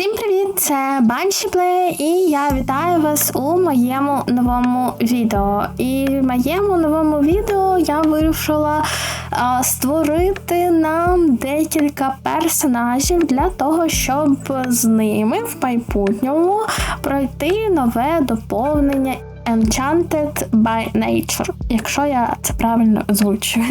Всім привіт! Це Банші і я вітаю вас у моєму новому відео. І в моєму новому відео я вирішила а, створити нам декілька персонажів для того, щоб з ними в майбутньому пройти нове доповнення. Enchanted by Nature, якщо я це правильно озвучу.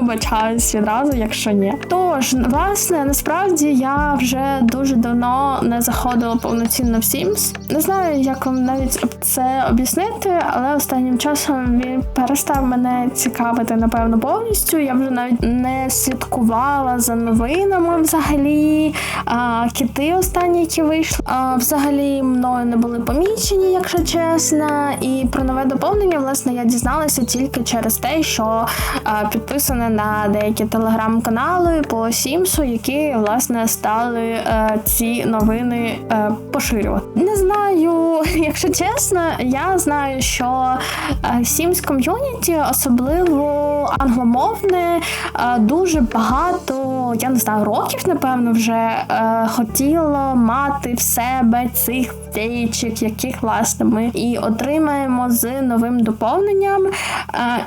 Вибачаюсь відразу, якщо ні. Тож, власне, насправді я вже дуже давно не заходила повноцінно в Sims. Не знаю, як вам навіть це об'яснити, але останнім часом він перестав мене цікавити, напевно, повністю. Я вже навіть не слідкувала за новинами взагалі. А, Кіти останні, які вийшли, а, взагалі мною не були помічені, якщо чесно. І про нове доповнення, власне, я дізналася тільки через те, що а, підписана на деякі телеграм-канали по Сімсу, які власне стали а, ці новини а, поширювати. Не знаю, якщо чесно, я знаю, що Сімс ком'юніті, особливо англомовне, дуже багато, я не знаю, років, напевно, вже хотіло мати в себе цих фейчик, яких власне ми і отримаємо з новим доповненням.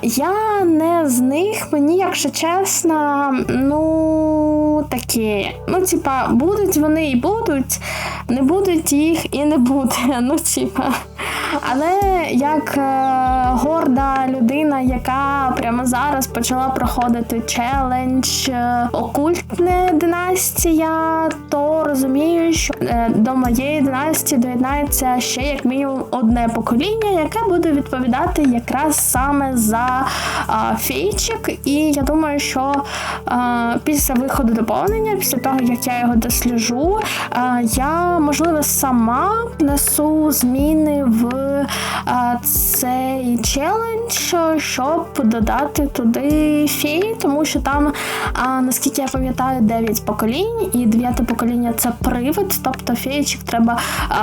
Я не з них, мені, якщо чесно, ну такі. Ну, типа, будуть вони і будуть, не будуть їх і не буде. Ну, типа. Але як е, горда людина, яка прямо зараз почала проходити челендж е, окультне династія, то розумію, що е, до моєї династії доєднається ще як мінімум одне покоління, яке буде відповідати якраз саме за фейчик. І я думаю, що після виходу доповнення, після того як я його досліджу, я можливо сама внесу зміни в цей челендж, щоб додати туди феї, тому що там, наскільки я пам'ятаю, 9 поколінь, і дев'яте покоління це привид, тобто феєчок треба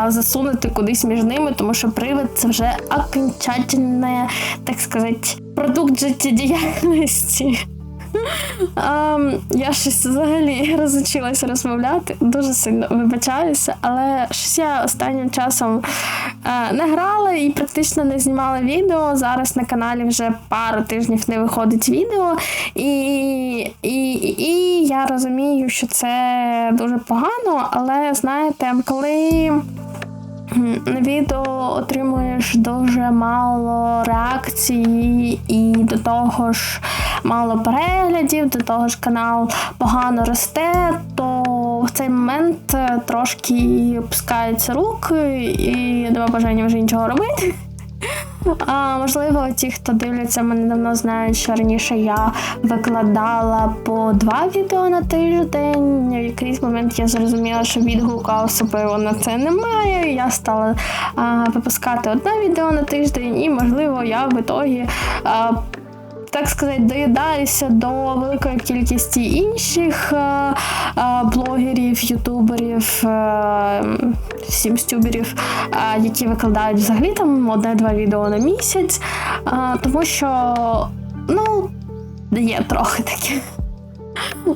засунути кудись між ними, тому що привид це вже окончательне, так сказати, продукт життєдіяльності. Um, я щось взагалі розучилася розмовляти, дуже сильно вибачаюся, але щось я останнім часом uh, не грала і практично не знімала відео. Зараз на каналі вже пару тижнів не виходить відео, і, і, і, і я розумію, що це дуже погано, але знаєте, коли. На відео отримуєш дуже мало реакцій, і до того ж мало переглядів, до того ж канал погано росте, то в цей момент е, трошки опускаються руки і нема бажання вже нічого робити. А, Можливо, ті, хто дивляться, мене давно знають, що раніше я викладала по два відео на тиждень. В якийсь момент я зрозуміла, що відгуку особливо на це немає. Я стала а, випускати одне відео на тиждень, і, можливо, я в ітогі. А, так сказати, доїдаюся до великої кількості інших е, е, блогерів, ютуберів, е, сімстюберів, які викладають взагалі там одне-два відео на місяць, тому що ну, є трохи таке.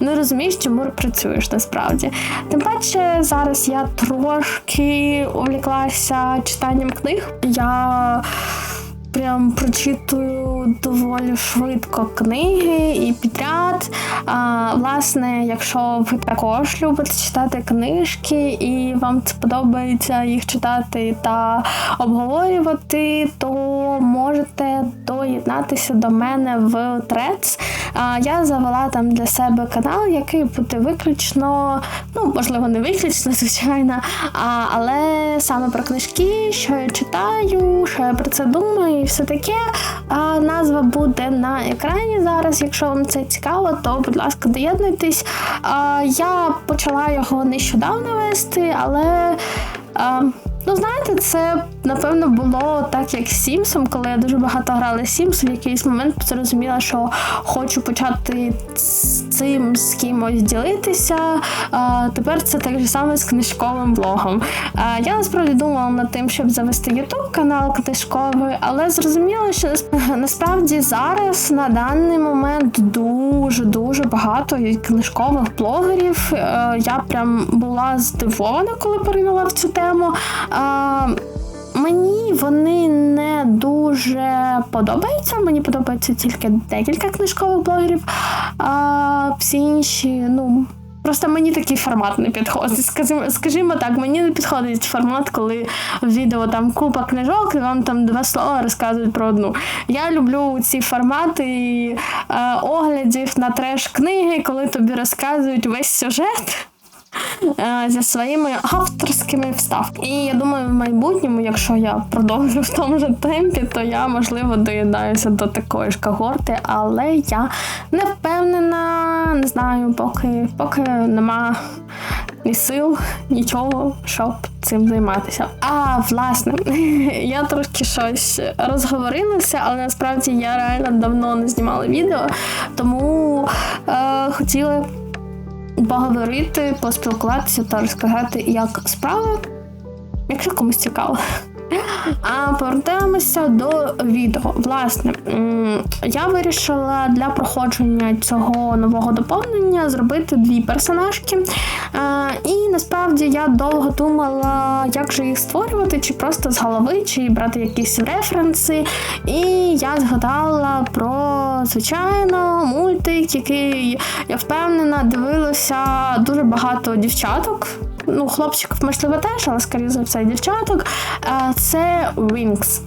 Не розумієш, чому працюєш насправді. Тим паче, зараз я трошки увліклася читанням книг. Я прям прочитую доволі швидко книги і підряд. А, Власне, якщо ви також любите читати книжки і вам це подобається їх читати та обговорювати, то можете доєднатися до мене в. А, Я завела там для себе канал, який буде виключно, ну, можливо, не виключно, звичайно, а, але саме про книжки, що я читаю, що я про це думаю і все таке. А, Назва буде на екрані зараз. Якщо вам це цікаво, то будь ласка, доєднуйтесь. А, Я почала його нещодавно вести, але. А, Ну, знаєте, це напевно було так, як з Сімсом, коли я дуже багато грала Сімс, в якийсь момент зрозуміла, що хочу почати з цим з кимось ділитися. А, Тепер це так же саме з книжковим блогом. А, Я насправді думала над тим, щоб завести ютуб канал книжковий, але зрозуміла, що насправді зараз на даний момент дуже дуже багато книжкових блогерів. Е, я прям була здивована, коли поринула в цю тему. Мені вони не дуже подобаються. Мені подобається тільки декілька книжкових блогерів, а всі інші, ну. Просто мені такий формат не підходить. Скажімо, скажімо так, мені не підходить формат, коли в відео там купа книжок і вам там два слова розказують про одну. Я люблю ці формати е, оглядів на треш книги, коли тобі розказують весь сюжет. Е, зі своїми авторськими вставками. І я думаю, в майбутньому, якщо я продовжу в тому ж темпі, то я можливо доєднаюся до такої ж когорти, але я не впевнена, не знаю, поки поки нема ні сил, нічого, щоб цим займатися. А власне, я трошки щось розговорилася, але насправді я реально давно не знімала відео, тому е, хотіла поговорити, поспілкуватися та розказати, як справи, якщо комусь цікаво. А повертаємося до відео. Власне, я вирішила для проходження цього нового доповнення зробити дві персонажки. І насправді я довго думала, як же їх створювати, чи просто з голови, чи брати якісь референси. І я згадала про, звичайно, мультик, який я впевнена дивилася дуже багато дівчаток ну, хлопчиків, можливо, теж, але скоріше за все, дівчаток. Це Wings.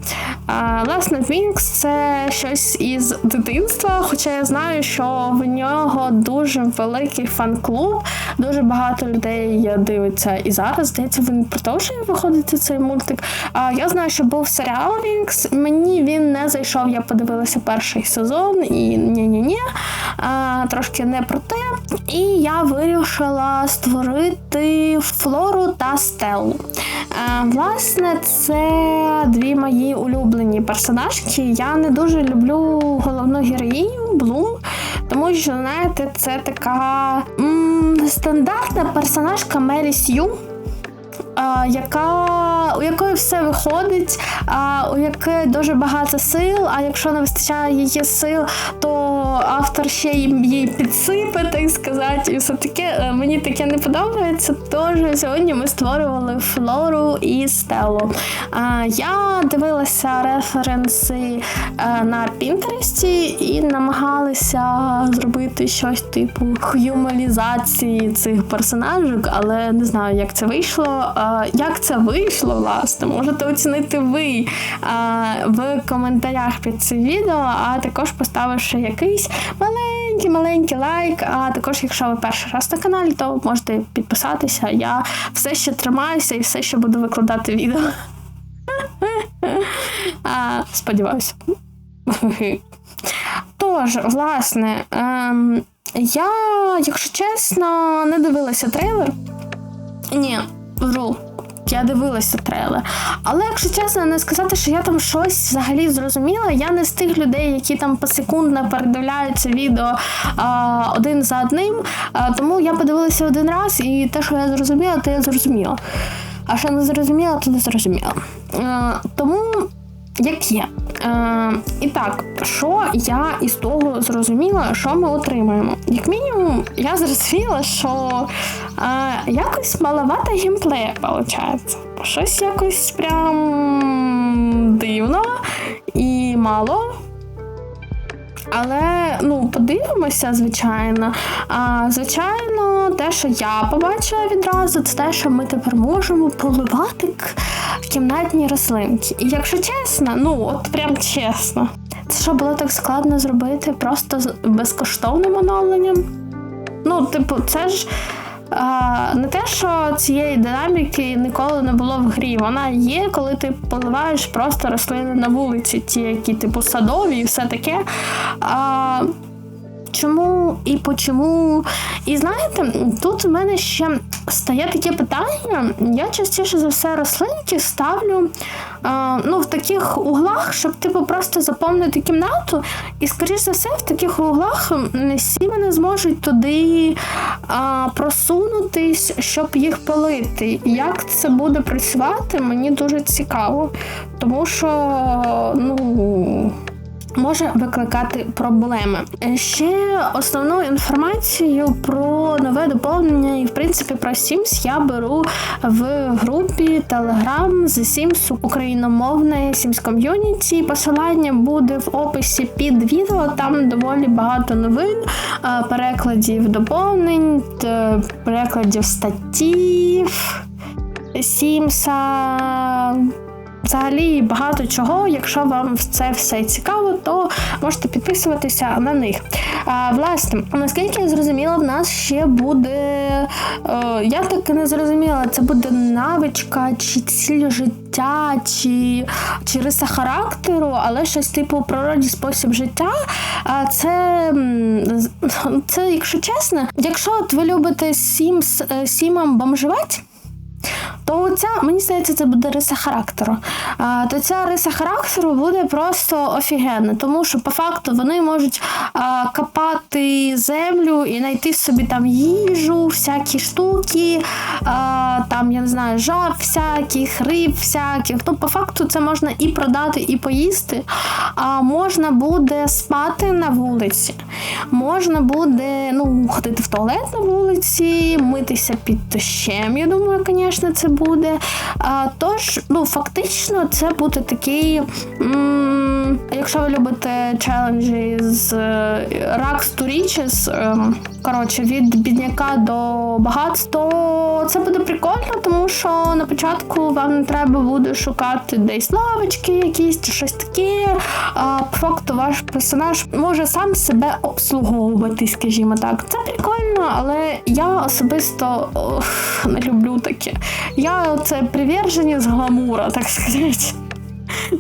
Власне, Wings це щось із дитинства, хоча я знаю, що в нього дуже великий фан-клуб, дуже багато людей дивиться і зараз. Здається, він продовжує виходити цей мультик. Я знаю, що був серіал Wings, Мені він не зайшов, я подивилася перший сезон і ні-ні-ні, трошки не про те. І я вирішила створити Флору та стелу. Е, власне, це дві мої улюблені персонажки. Я не дуже люблю головну героїню Блум, тому що, знаєте, це така м- стандартна персонажка Мері Сью яка, у якої все виходить, у якої дуже багато сил. А якщо не вистачає її сил, то автор ще їй підсипе, так сказати, і все таке мені таке не подобається. Тож сьогодні ми створювали Флору і Стеллу. А, Я дивилася референси е, на Пінтересті і намагалася зробити щось типу хюмалізації цих персонажок, але не знаю, як це вийшло як це вийшло, власне, можете оцінити ви в коментарях під цим відео, а також поставивши якийсь маленький-маленький лайк. А також, якщо ви перший раз на каналі, то можете підписатися. Я все ще тримаюся і все ще буду викладати відео. Сподіваюся. Тож, власне, ем, я, якщо чесно, не дивилася трейлер. Ні, вру. Я дивилася трейлер. Але, якщо чесно, не сказати, що я там щось взагалі зрозуміла, я не з тих людей, які там посекундно передивляються відео а, один за одним. А, тому я подивилася один раз, і те, що я зрозуміла, то я зрозуміла. А що не зрозуміла, то не зрозуміла. А, тому як. Е, І так, що я із того зрозуміла, що ми отримаємо? Як мінімум, я зрозуміла, що е, якось маловато геймплея виходить. Щось якось прям дивно і мало. Але ну, подивимося, звичайно. А, Звичайно, те, що я побачила відразу, це те, що ми тепер можемо поливати кімнатні рослинки. І якщо чесно, ну от прям чесно, це що було так складно зробити просто з безкоштовним оновленням? Ну, типу, це ж. А, Не те, що цієї динаміки ніколи не було в грі. Вона є, коли ти поливаєш просто рослини на вулиці, ті, які типу садові і все таке. А, Чому і почому? І знаєте, тут в мене ще стає таке питання. Я частіше за все рослинки ставлю а, ну, в таких углах, щоб типу просто заповнити кімнату. І, скоріш за все, в таких углах всі вони зможуть туди а, просунутись, щоб їх полити. Як це буде працювати, мені дуже цікаво. Тому що, ну може викликати проблеми. Ще основну інформацію про нове доповнення і в принципі про Sims я беру в групі Telegram з Sims україномовне Sims Community. Посилання буде в описі під відео. Там доволі багато новин, перекладів доповнень, перекладів статтів. Сімса взагалі багато чого. Якщо вам це все цікаво, то можете підписуватися на них. А, Власне, наскільки я зрозуміла, в нас ще буде. Е, я так і не зрозуміла, це буде навичка чи ціль життя, чи чи риса характеру, але щось типу природній спосіб життя. А це, це, якщо чесно, якщо от ви любите сім, сімам бомжувати, то ця, мені здається, це буде риса характеру. А, То ця риса характеру буде просто офігенна, тому що по факту вони можуть а, копати землю і знайти собі там їжу, всякі штуки, а, там, я не знаю, жаб всяких, риб всяких. То по факту це можна і продати, і поїсти. А можна буде спати на вулиці, можна буде ну, ходити в туалет на вулиці, митися під дощем. Я думаю, звісно, це буде. А, Тож, ну, фактично, це буде такий. М- якщо ви любите челенджі з Rags to Riches, ем, коротше, від бідняка до багатства, то це буде прикольно, тому що на початку вам не треба буде шукати десь лавочки, якісь чи щось таке. А по факту ваш персонаж може сам себе обслуговувати, скажімо так. Це прикольно, але я особисто ох, не люблю таке. Я це приверження з гламура, так сказати.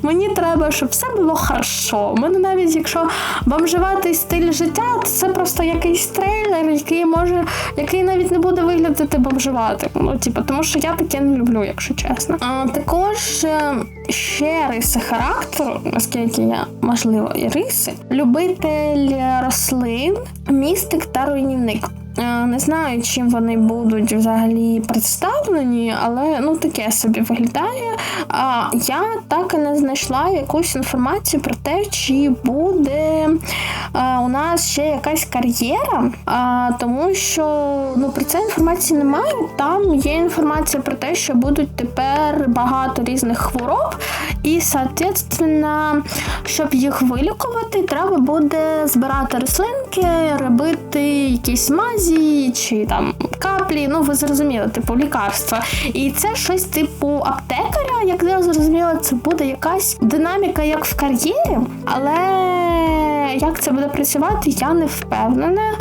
Мені треба, щоб все було хорошо. У мене навіть якщо бомжувати стиль життя, то це просто якийсь трейлер, який може, який навіть не буде виглядати бомжувати. Ну, типу, тому що я таке не люблю, якщо чесно. А також е, ще риси характеру, наскільки я можливо і риси, любитель рослин, містик та руйнівник. Е, не знаю, чим вони будуть взагалі представлені, але ну таке собі виглядає. А я так і не знайшла якусь інформацію про те, чи буде а, у нас ще якась кар'єра, тому що ну про це інформації немає. Там є інформація про те, що будуть тепер багато різних хвороб, і, соответственно, щоб їх вилікувати, треба буде збирати рослинки, робити якісь мазі інфузії чи там каплі, ну ви зрозуміли, типу лікарства. І це щось типу аптекаря, як я зрозуміла, це буде якась динаміка, як в кар'єрі, але як це буде працювати, я не впевнена.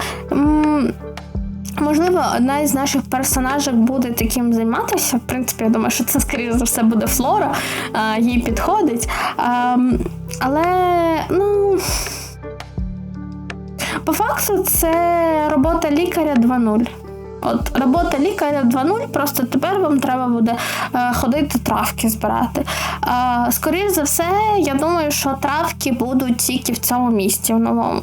Можливо, одна із наших персонажів буде таким займатися. В принципі, я думаю, що це, скоріше за все, буде Флора, їй підходить. Але, ну. По факту, це робота лікаря 2.0. От робота лікаря 2.0, просто тепер вам треба буде е, ходити травки збирати. Е, Скоріше за все, я думаю, що травки будуть тільки в цьому місті в новому.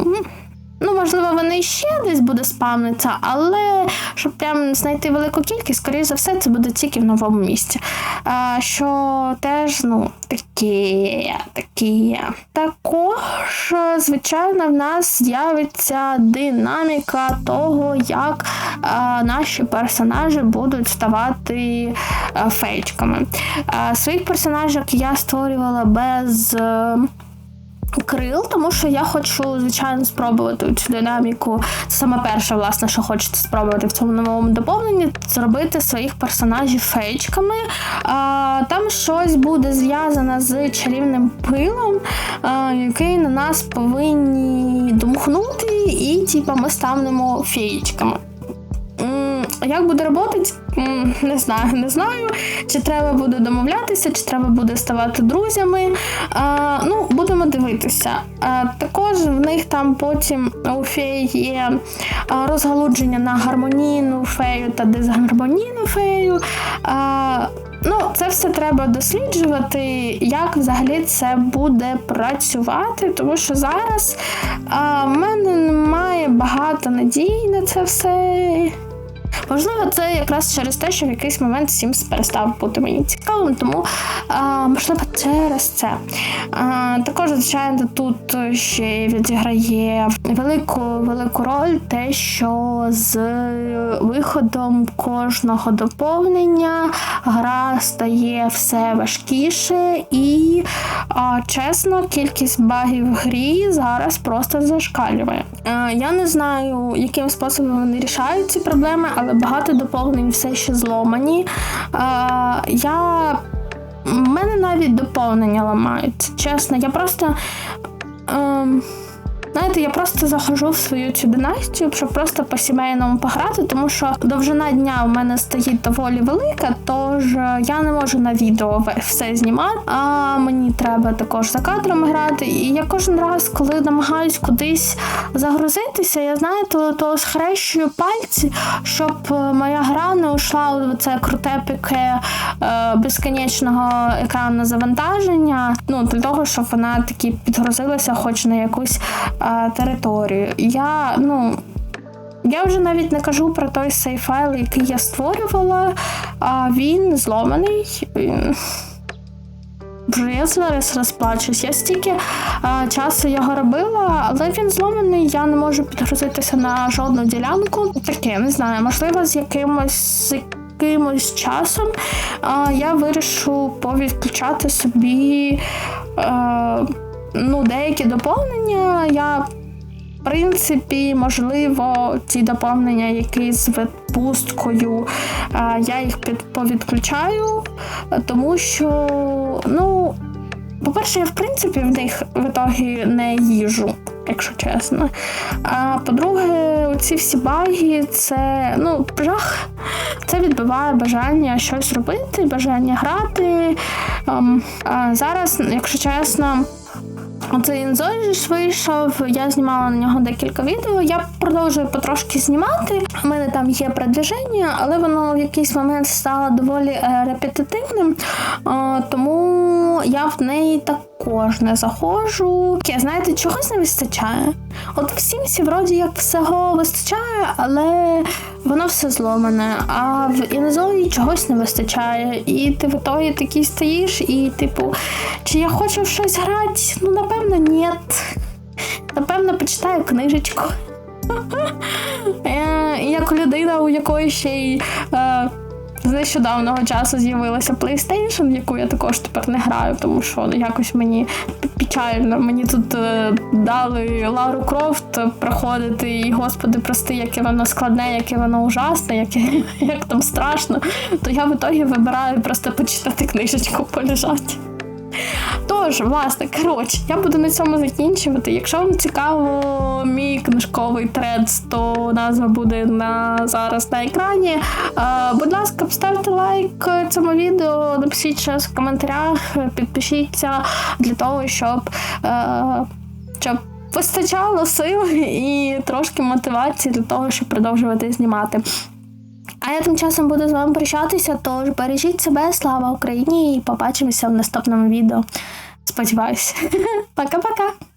Ну, можливо, вони ще десь буде спавнитися, але щоб прям знайти велику кількість, скоріш за все, це буде тільки в новому місці. А, Що теж, ну, таке, таке. Також, звичайно, в нас з'явиться динаміка того, як е, наші персонажі будуть ставати е, фейчками. Е, Своїх персонажів я створювала без крил, тому що я хочу, звичайно, спробувати цю динаміку. Це саме перше, власне, що хочеться спробувати в цьому новому доповненні, зробити своїх персонажів фейчками. А, Там щось буде зв'язане з чарівним пилом, а, який на нас повинні дмухнути, і типу, ми станемо феєчками. Як буде м, не знаю, не знаю. Чи треба буде домовлятися, чи треба буде ставати друзями. А, ну, будемо дивитися. А, також в них там потім у феї є розгалудження на гармонійну фею та дисгармонійну фею. А, Ну, це все треба досліджувати, як взагалі це буде працювати, тому що зараз а, в мене немає багато надій на це все. Можливо, це якраз через те, що в якийсь момент Sims перестав бути мені цікавим, тому а, можливо через це. А, також, звичайно, тут ще відіграє велику велику роль те, що з виходом кожного доповнення гра стає все важкіше і, а, чесно, кількість багів в грі зараз просто зашкалює. А, я не знаю, яким способом вони рішають ці проблеми, але багато доповнень все ще зломані. А, я... У мене навіть доповнення ламаються. Чесно, я просто. Ем... Знаєте, я просто заходжу в свою цю династію, щоб просто по сімейному пограти, тому що довжина дня в мене стоїть доволі велика, тож я не можу на відео все знімати. А мені треба також за кадром грати. І я кожен раз, коли намагаюсь кудись загрузитися, я знаю, то, схрещую пальці, щоб моя гра не ушла у це круте піке е, безконечного екранного завантаження. Ну для того, щоб вона таки підгрузилася, хоч на якусь а, територію. Я, ну. Я вже навіть не кажу про той сейф файл, який я створювала, а він зломаний. Боже, я зараз розплачусь. Я стільки а, часу його робила, але він зломаний, я не можу підгрузитися на жодну ділянку. Таке, не знаю, можливо, з якимось якимось часом а, я вирішу повідключати собі. А, ну, деякі доповнення я. В принципі, можливо, ці доповнення, які з відпусткою, я їх повідключаю, тому що, ну, по-перше, я в принципі в них в ітогі не їжу, якщо чесно. А по-друге, ці всі баги, це ну, жах, це відбиває бажання щось робити, бажання грати. Ем, а зараз, якщо чесно. Оцей інзой ж вийшов, я знімала на нього декілька відео. Я продовжую потрошки знімати. У мене там є продвіження, але воно в якийсь момент стало доволі е, репетитивним, тому я в неї також не заходжу. Я знаєте, чогось не вистачає. От в Сімсі вроді як всього вистачає, але воно все зломане. А в інзої чогось не вистачає. І ти в ітогі такий стоїш, і, типу, чи я хочу в щось грати? Ну, напевно, ні. Напевно, почитаю книжечку. Як людина, у якої ще й. З нещодавнього часу з'явилася PlayStation, в яку я також тепер не граю, тому що ну, якось мені печально. Мені тут е, дали Лару Крофт проходити, і господи, прости, яке воно складне, яке воно ужасне, яке як там страшно. То я в ітогі вибираю просто почитати книжечку, полежати. Тож, власне, коротше, я буду на цьому закінчувати. Якщо вам цікаво мій книжковий тред, то назва буде на зараз на екрані. А, будь ласка, поставте лайк цьому відео, напишіть щось в коментарях, підпишіться для того, щоб. А, щоб Вистачало сил і трошки мотивації для того, щоб продовжувати знімати. А я тим часом буду з вами прощатися, тож бережіть себе, слава Україні, і побачимося в наступному відео. Сподіваюся. Пока-пока!